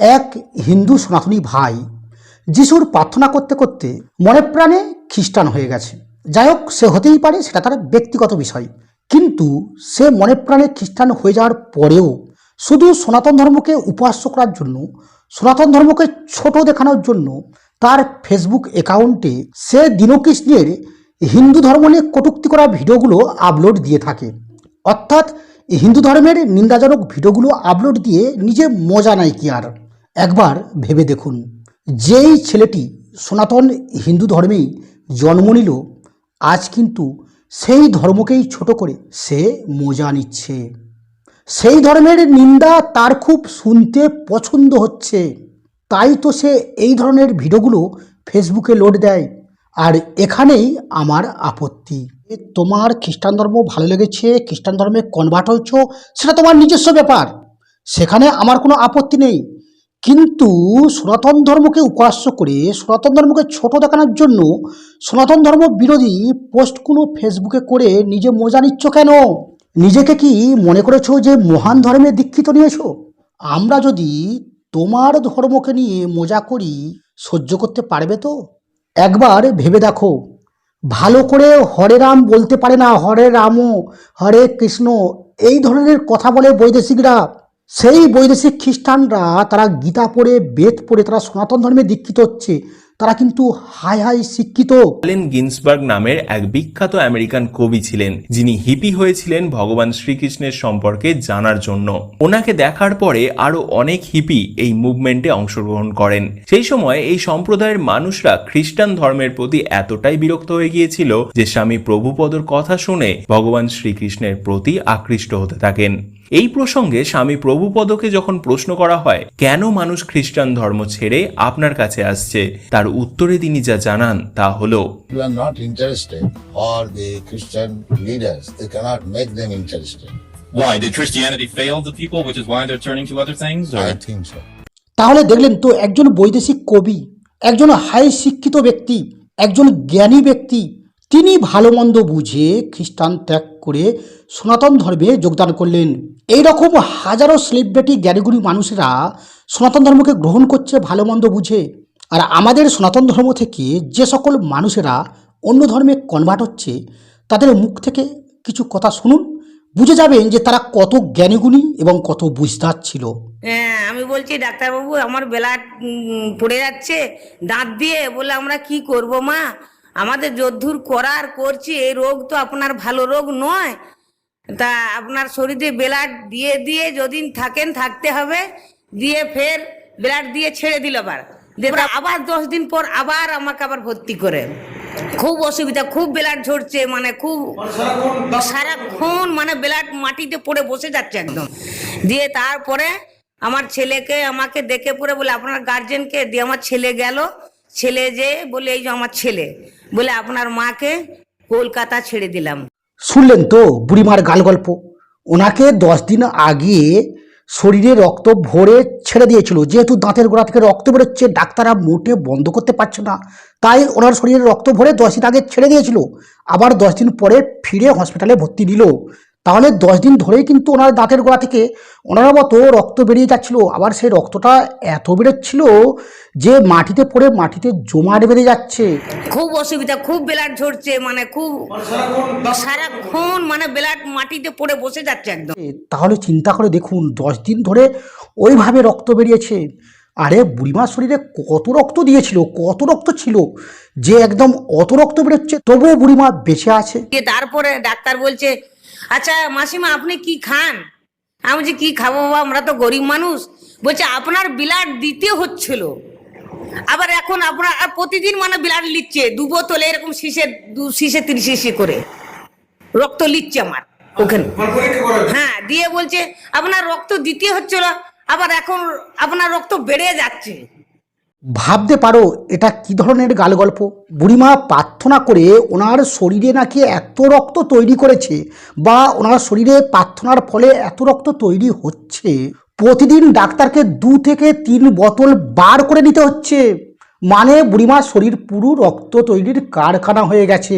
এক হিন্দু সনাতনী ভাই যিশুর প্রার্থনা করতে করতে মনে প্রাণে খ্রিস্টান হয়ে গেছে। যাই হোক, সে হতেই পারে, সেটা তার ব্যক্তিগত বিষয়। কিন্তু সে মনে প্রাণে খ্রিস্টান হয়ে যাওয়ার পরেও শুধু সনাতন ধর্মকে উপাস্য করার জন্য, সনাতন ধর্মকে ছোট দেখানোর জন্য তার ফেসবুক অ্যাকাউন্টে সে দীনকৃষ্ণের হিন্দু ধর্ম নিয়ে কটূক্তি করা ভিডিওগুলো আপলোড দিয়ে থাকে। অর্থাৎ হিন্দু ধর্মের নিন্দাজনক ভিডিওগুলো আপলোড দিয়ে নিজে মজা নেয় কি আর? একবার ভেবে দেখুন, যেই ছেলেটি সনাতন হিন্দু ধর্মেই জন্ম নিল, আজ কিন্তু সেই ধর্মকেই ছোট করে সে মজা নিচ্ছে। সেই ধর্মের নিন্দা তার খুব শুনতে পছন্দ হচ্ছে। তাই তো সে এই ধরনের ভিডিওগুলো ফেসবুকে লোড দেয়। আর এখানেই আমার আপত্তি। তোমার খ্রিস্টান ধর্ম ভালো লেগেছে, খ্রিস্টান ধর্মে কনভার্ট হয়েছ, সেটা তোমার নিজস্ব ব্যাপার। সেখানে আমার কোনো আপত্তি নেই। কিন্তু সনাতন ধর্মকে উপাস্য করে সনাতন ধর্মকে ছোট দেখানোর জন্য সনাতন ধর্ম বিরোধী পোস্টগুলো ফেসবুকে করে নিজে মজা নিচ্ছ কেন? নিজেকে কি মনে করেছ যে মহান ধর্মে দীক্ষিত নিয়েছো? আমরা যদি তোমার ধর্মকে নিয়ে মজা করি, সহ্য করতে পারবে তো? একবার ভেবে দেখো। ভালো করে হরে রাম বলতে পারে না, হরে রাম হরে কৃষ্ণ, এই ধরনের কথা বলে বৈদেশিকরা। সেই বৈদেশিক খ্রিস্টানরা তারা গীতা পড়ে, বেদ পড়ে, তারা সনাতন ধর্মে দীক্ষিত হচ্ছে, তারা কিন্তু হাই হাই শিক্ষিত। অ্যালেন গিন্সবার্গ নামের এক বিখ্যাত আমেরিকান কবি ছিলেন, যিনি হিপি হয়েছিলেন ভগবান শ্রীকৃষ্ণের সম্পর্কে জানার জন্য। ওনাকে দেখার পরে আরও অনেক হিপি এই মুভমেন্টে অংশগ্রহণ করেন। সেই সময় এই সম্প্রদায়ের মানুষরা খ্রিস্টান ধর্মের প্রতি এতটাই বিরক্ত হয়ে গিয়েছিল যে স্বামী প্রভুপদর কথা শুনে ভগবান শ্রীকৃষ্ণের প্রতি আকৃষ্ট হতে থাকেন। এই প্রসঙ্গে স্বামী প্রভুপদকে যখন প্রশ্ন করা হয় কেন মানুষ খ্রিস্টান ধর্ম ছেড়ে আপনার কাছে আসছে? তার উত্তরে তিনি যা জানান তা হল তাহলে দেখলেন তো একজন বৈদেশিক কবি একজন হাই শিক্ষিত ব্যক্তি একজন জ্ঞানী ব্যক্তি তিনি ভালো মন্দ বুঝে খ্রিস্টান ত্যাগ করে সনাতন ধর্মে যোগদান করলেন। এই রকম হাজারো সেলিব্রিটি জ্ঞানীগুণী মানুষেরা সনাতন ধর্মকে গ্রহণ করছে ভালো মন্দ বুঝে। আর আমাদের সনাতন ধর্ম থেকে যে সকল মানুষেরা অন্য ধর্মে কনভার্ট হচ্ছে তাদের মুখ থেকে কিছু কথা শুনুন। বুঝে যাবেন যে তারা কত জ্ঞানীগুণী এবং কত বুঝদার ছিল। হ্যাঁ আমি বলছি ডাক্তারবাবু আমার উম, পড়ে যাচ্ছে দাঁত দিয়ে বলে আমরা কি করব মা? আমাদের যদ্দূর করার করছি, এই রোগ তো আপনার ভালো রোগ নয়। তা আপনার শরীরে ব্লাড দিয়ে দিয়ে যদি থাকেন, থাকতে হবে, দিয়ে ফের ব্লাড দিয়ে ছেড়ে দিল আবার। আবার দশ দিন পর আবার আমাকে আবার ভর্তি করে। খুব অসুবিধা, খুব ব্লাড ঝরছে মানে খুব সারাক্ষণ মানে ব্লাড মাটিতে পড়ে বসে যাচ্ছে একদম। দিয়ে তারপরে আমার ছেলেকে আমাকে দেখে পড়ে বলে, আপনার গার্জেনকে দিয়ে আমার ছেলে গেল। ছেলে যে, বলে এই যে আমার ছেলে, বলে আপনার মাকে কলকাতা ছেড়ে দিলাম। শুনলেন তো বুড়িমার গাল গল্প? ওনাকে দশ দিন আগে শরীরে রক্ত ভরে ছেড়ে দিয়েছিল। যেহেতু দাঁতের গোড়া থেকে রক্ত বেরোচ্ছে, ডাক্তাররা মোটে বন্ধ করতে পারছে না। তাই ওনার শরীরে রক্ত ভরে দশ দিন আগে ছেড়ে দিয়েছিল। আবার দশ দিন পরে ফিরে হসপিটালে ভর্তি নিল। তাহলে দশ দিন ধরেই কিন্তু ওনার দাঁতের গোড়া থেকে ওনার মতো রক্ত বেরিয়ে যাচ্ছিল। আবার সেই রক্তটা এত বেরোচ্ছিল যে মাটিতে পড়ে মাটিতে জমাট বেঁধে যাচ্ছে। খুব অসুবিধা খুব ব্লাড ঝরছে মানে খুব সারাক্ষণ মানে ব্লাড মাটিতে পড়ে বসে যাচ্ছে একদম। তাহলে চিন্তা করে দেখুন দশ দিন ধরে ওইভাবে রক্ত বেরিয়েছে। আরে বুড়িমার শরীরে কত রক্ত দিয়েছিল কত রক্ত ছিল যে একদম অত রক্ত বেরোচ্ছে। তবুও বুড়িমা বেঁচে আছে। তারপরে ডাক্তার বলছে আচ্ছা মাসিমা আপনি কি খান? আমি বলছি কি খাব বাবা আমরা তো গরিব মানুষ। বলছে আপনার বিলাট দিতে হচ্ছিল। আবার এখন আপনার প্রতিদিন মানে বিলাট লিচ্ছে দু বোতলে এরকম শীষে দু শীষে তিরিশ শিশি করে। রক্ত লিচ্ছে আমার ওখানে। হ্যাঁ দিয়ে বলছে আপনার রক্ত দিতে হচ্ছিল আবার এখন আপনার রক্ত বেড়ে যাচ্ছে। ভাবতে পারো, এটা কি ধরনের গাল গল্প বুড়িমা প্রার্থনা করে ওনার শরীরে নাকি এত রক্ত তৈরি করেছে বা ওনার শরীরে প্রার্থনার ফলে এত রক্ত তৈরি হচ্ছে? প্রতিদিন ডাক্তারকে দু থেকে তিন বোতল বার করে নিতে হচ্ছে। মানে বুড়িমার শরীর পুরো রক্ত তৈরির কারখানা হয়ে গেছে।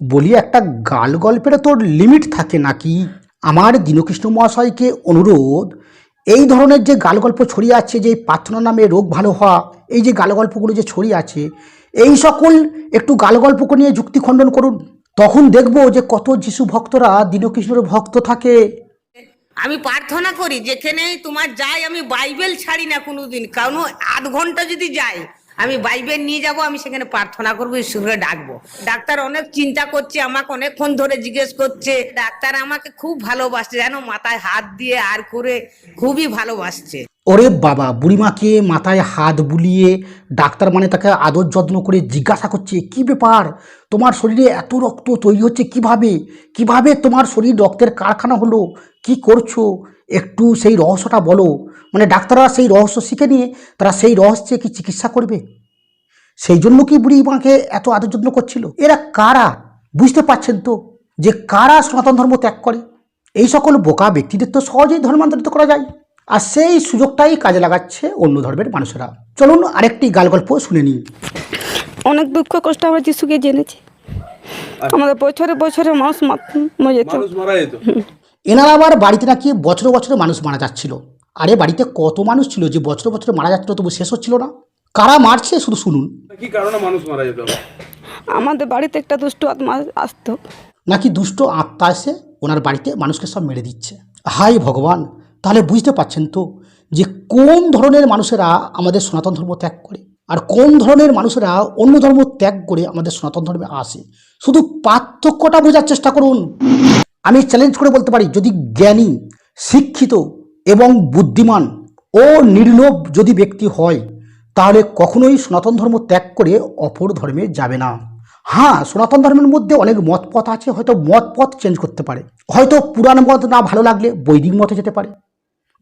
বলি, একটা গাল গল্পের তোর লিমিট থাকে নাকি? আমার দীনকৃষ্ণ মহাশয়কে অনুরোধ এই ধরনের যে গালগল্প ছড়িয়ে আছে, যে প্রার্থনা নামে রোগ ভালো হওয়া, এই যে গালগল্পগুলো যে ছড়িয়ে আছে, এই সকল একটু গালগল্পকে নিয়ে যুক্তি খণ্ডন করুন। তখন দেখব যে কত যিশু ভক্তরা দীনকৃষ্ণের ভক্ত থাকে। আমি প্রার্থনা করি যেখানে তোমার যাই আমি বাইবেল ছাড়ি না কোনোদিন। কারণ আধ ঘণ্টা যদি যাই আমি বাইবেল নিয়ে যাব, আমি সেখানে প্রার্থনা করব, ঈশ্বরকে ডাকবো। ডাক্তার অনেক চিন্তা করছে, আমাকে অনেকক্ষণ ধরে জিজ্ঞেস করছে, ডাক্তার আমাকে খুব ভালোবাসছে, জানো, মাথায় হাত দিয়ে আর করে খুবই ভালোবাসছে। ওরে বাবা, বুড়িমাকে মাথায় হাত বুলিয়ে ডাক্তার মানে তাকে আদর যত্ন করে জিজ্ঞাসা করছে, কি ব্যাপার? তোমার শরীরে এত রক্ত তৈরি হচ্ছে কীভাবে? কীভাবে তোমার শরীর রক্তের কারখানা হলো? কি করছ? একটু সেই রহস্যটা বলো। মানে ডাক্তাররা সেই রহস্য শিখে নিয়ে তারা সেই রহস্যে কি চিকিৎসা করবে? সেই জন্য কি বুড়ি মাকে এত আদর যত্ন করছিল? এরা কারা? বুঝতে পারছেন তো? যে কারা সনাতন ধর্ম ত্যাগ করে? এই সকল বোকা ব্যক্তিদের তো সহজেই ধর্মান্তরিত করা যায়। আর সেই সুযোগটাই কাজে লাগাচ্ছে অন্য ধর্মের মানুষেরা। চলুন আরেকটি গাল গল্প শুনে নিই। অনেক দুঃখ কষ্ট আমরা যিশুকে জেনেছি। আমাদের বছরে বছরে মানুষ মারা যেত। এনারা আবার বাড়িতে নাকি বছর বছরে মানুষ মারা যাচ্ছিল। আরে বাড়িতে কত মানুষ ছিল যে বছর বছরে মারা যাচ্ছিল তবু শেষ হচ্ছিল না? কারা মারছে শুধু শুনুন। কি কারণে মানুষ মারা যেত? আমাদের বাড়িতে একটা দুষ্ট আত্মা আসতো। নাকি দুষ্ট আত্মা এসে ওনার বাড়িতে মানুষকে সব মেরে দিচ্ছে? হাই ভগবান তাহলে বুঝতে পারছেন তো যে কোন ধরনের মানুষেরা আমাদের সনাতন ধর্ম ত্যাগ করে আর কোন ধরনের মানুষেরা অন্য ধর্ম ত্যাগ করে আমাদের সনাতন ধর্মে আসে? শুধু পার্থক্যটা বোঝার চেষ্টা করুন। আমি চ্যালেঞ্জ করে বলতে পারি, যদি জ্ঞানী, শিক্ষিত এবং বুদ্ধিমান ও নির্লোভ যদি ব্যক্তি হয়, তাহলে কখনোই সনাতন ধর্ম ত্যাগ করে অপর ধর্মে যাবে না। হ্যাঁ সনাতন ধর্মের মধ্যে অনেক মতপথ আছে, হয়তো মতপথ চেঞ্জ করতে পারে। হয়তো পুরাণ মত না ভালো লাগলে বৈদিক মতে যেতে পারে,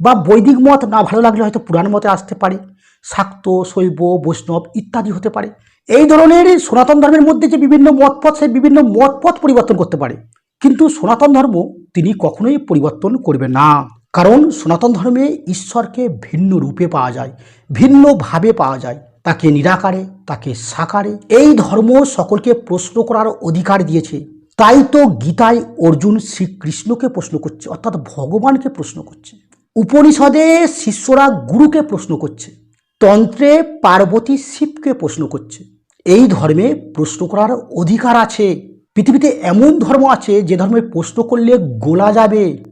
বা বৈদিক মত না ভালো লাগলে হয়তো পুরাণ মতে আসতে পারে, শাক্ত, শৈব, বৈষ্ণব ইত্যাদি হতে পারে। এই ধরনের সনাতন ধর্মের মধ্যে যে বিভিন্ন মতপথ, সেই বিভিন্ন মতপথ পরিবর্তন করতে পারে। কিন্তু সনাতন ধর্ম তিনি কখনোই পরিবর্তন করবে না। কারণ সনাতন ধর্মে ঈশ্বরকে ভিন্ন রূপে পাওয়া যায় ভিন্নভাবে পাওয়া যায়। তাকে নিরাকারে, তাকে সাকারে। এই ধর্ম সকলকে প্রশ্ন করার অধিকার দিয়েছে। তাই তো গীতায় অর্জুন শ্রীকৃষ্ণকে প্রশ্ন করছে, অর্থাৎ ভগবানকে প্রশ্ন করছে। উপনিষদে শিষ্যরা গুরুকে প্রশ্ন করছে, তন্ত্রে পার্বতী শিবকে প্রশ্ন করছে। এই ধর্মে প্রশ্ন করার অধিকার আছে। পৃথিবীতে এমন ধর্ম আছে যে ধর্মে প্রশ্ন করলে গোলা যাবে।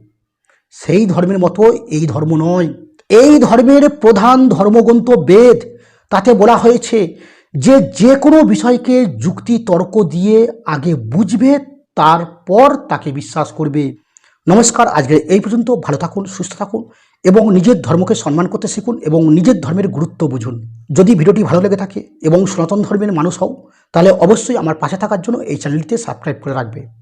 সেই ধর্মের মতো এই ধর্ম নয়। এই ধর্মের প্রধান ধর্মগ্রন্থ বেদ, তাতে বলা হয়েছে যে যে কোনো বিষয়কে যুক্তি, তর্ক দিয়ে আগে বুঝবে, তারপর তাকে বিশ্বাস করবে। নমস্কার আজকে এই পর্যন্ত। ভালো থাকুন, সুস্থ থাকুন। এবং নিজের ধর্মকে সম্মান করতে শিখুন এবং নিজের ধর্মের গুরুত্ব বুঝুন। যদি ভিডিওটি ভালো লেগে থাকে এবং সনাতন ধর্মের মানুষ হও, তাহলে অবশ্যই আমার পাশে থাকার জন্য এই চ্যানেলটিতে সাবস্ক্রাইব করে রাখবে।